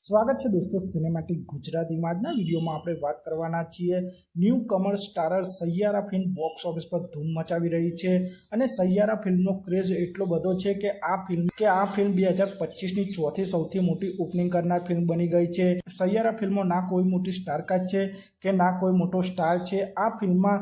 સ્વાગત છે દોસ્તો સિનેમેટિક ગુજરાતીમાં આજના વિડીયોમાં આપણે વાત કરવાના છીએ newcomer starrer Saiyaara film box office પર ધૂમ મચાવી રહી છે અને સૈયારા ફિલ્મનો ક્રેઝ એટલો બધો છે કે આ ફિલ્મ કે આ ફિલ્મ બે હજાર પચીસની ચોથી સૌથી મોટી ઓપનિંગ કરનાર ફિલ્મ બની ગઈ છે. સૈયારા ફિલ્મો ના કોઈ મોટી સ્ટારકાસ્ટ છે કે ના કોઈ મોટો સ્ટાર છે. આ ફિલ્મમાં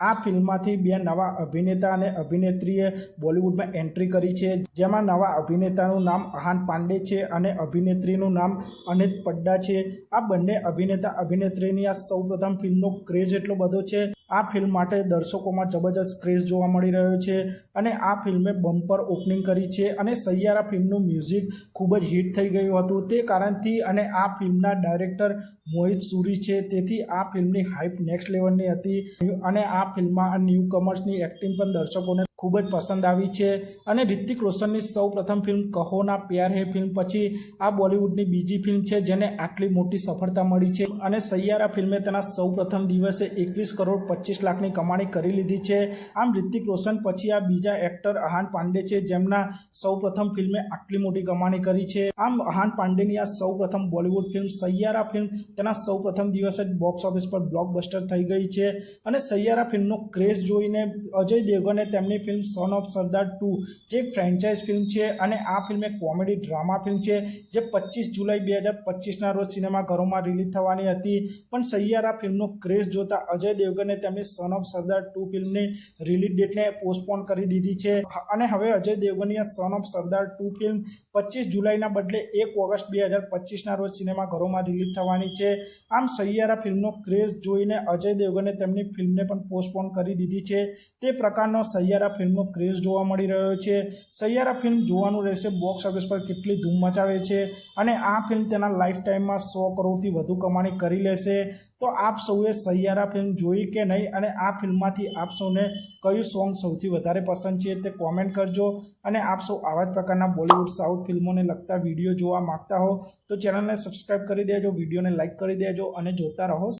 આ ફિલ્મમાંથી બે નવા અભિનેતા અને અભિનેત્રીએ બોલિવૂડમાં એન્ટ્રી કરી છે. જેમાં નવા અભિનેતાનું નામ અહાન પાંડે છે અને અભિનેત્રીનું નામ અનિત પડ્ડા છે. આ બંને અભિનેતા અભિનેત્રીની આ સૌપ્રથમ ફિલ્મનો ક્રેઝ એટલો બધો છે. આ ફિલ્મ માટે દર્શકોમાં જબરજસ્ત ક્રેઝ જોવા મળી રહ્યો છે અને આ ફિલ્મે બમ્પર ઓપનિંગ કરી છે અને સૈયારા ફિલ્મનું મ્યુઝિક ખૂબ જ હિટ થઈ ગયું હતું. તે કારણથી અને આ ફિલ્મના ડાયરેક્ટર મોહિત સુરી છે. તેથી આ ફિલ્મની હાઇપ નેક્સ્ટ લેવલની હતી અને આ ફિલ્મમાં આ ન્યૂ કમર્સની એક્ટિંગ પણ દર્શકોને ખૂબ જ પસંદ આવી છે. અને રિતિક રોશનની સૌ પ્રથમ ફિલ્મ કહોના પ્યાર હે ફિલ્મ પછી આ બોલિવૂડની બીજી ફિલ્મ છે જેને આટલી મોટી સફળતા મળી છે. અને સૈયારા ફિલ્મે તેના સૌ પ્રથમ દિવસે એકવીસ કરોડ પચીસ લાખની કમાણી કરી લીધી છે. આમ રિતિક રોશન પછી આ બીજા એક્ટર અહાન પાંડે છે જેમના સૌ પ્રથમ ફિલ્મે આટલી મોટી કમાણી કરી છે. આમ અહાન પાંડેની આ સૌ પ્રથમ બોલિવૂડ ફિલ્મ સૈયારા ફિલ્મ તેના સૌ પ્રથમ દિવસે જ બોક્સ ઓફિસ પર બ્લોકબસ્ટર થઈ ગઈ છે. અને સૈયારા ફિલ્મનો ક્રેઝ જોઈને અજય દેવગને તેમની film son of Sardaar two જે એક ફ્રેન્ચાઇઝ ફિલ્મ છે અને આ ફિલ્મ એક કોમેડી ડ્રામા ફિલ્મ છે, જે પચીસ જુલાઈ બે હજાર પચીસના રોજ સિનેમાઘરોમાં રિલીઝ થવાની હતી. પણ સૈયારા ફિલ્મનો ક્રેઝ જોતા અજય દેવગને તેમની સન ઓફ સરદાર ટુ ફિલ્મની રિલીઝ ડેટને પોસ્ટપોન કરી દીધી છે. અને હવે અજય દેવગનની આ son of Sardaar two film પચીસ જુલાઈના બદલે એક ઓગસ્ટ બે હજાર પચીસના રોજ સિનેમાઘરોમાં રિલીઝ થવાની છે. આમ સૈયારા ફિલ્મનો ક્રેઝ જોઈને અજય દેવગને તેમની ફિલ્મને પણ પોસ્ટપોન કરી દીધી છે. તે પ્રકારનો સૈયારા ફિલ્મનો ક્રેઝ જોવા મળી રહ્યો છે. સૈયારા ફિલ્મ જોવાનું રહેશે બોક્સ ઓફિસ પર કેટલી ધૂમ મચાવે છે અને આ ફિલ્મ તેના લાઈફ ટાઈમમાં સો કરોડથી વધુ કમાણી કરી લેશે. તો આપ સૌએ સૈયારા ફિલ્મ જોઈ કે નહીં અને આ ફિલ્મમાંથી આપ સૌને કયું સોંગ સૌથી વધારે પસંદ છે તે કોમેન્ટ કરજો. અને આપ સૌ આવા જ પ્રકારના બોલિવૂડ સાઉથ ફિલ્મોને લગતા વીડિયો જોવા માગતા હો તો ચેનલને સબસ્ક્રાઈબ કરી દેજો, વિડીયોને લાઇક કરી દેજો અને જોતા રહો.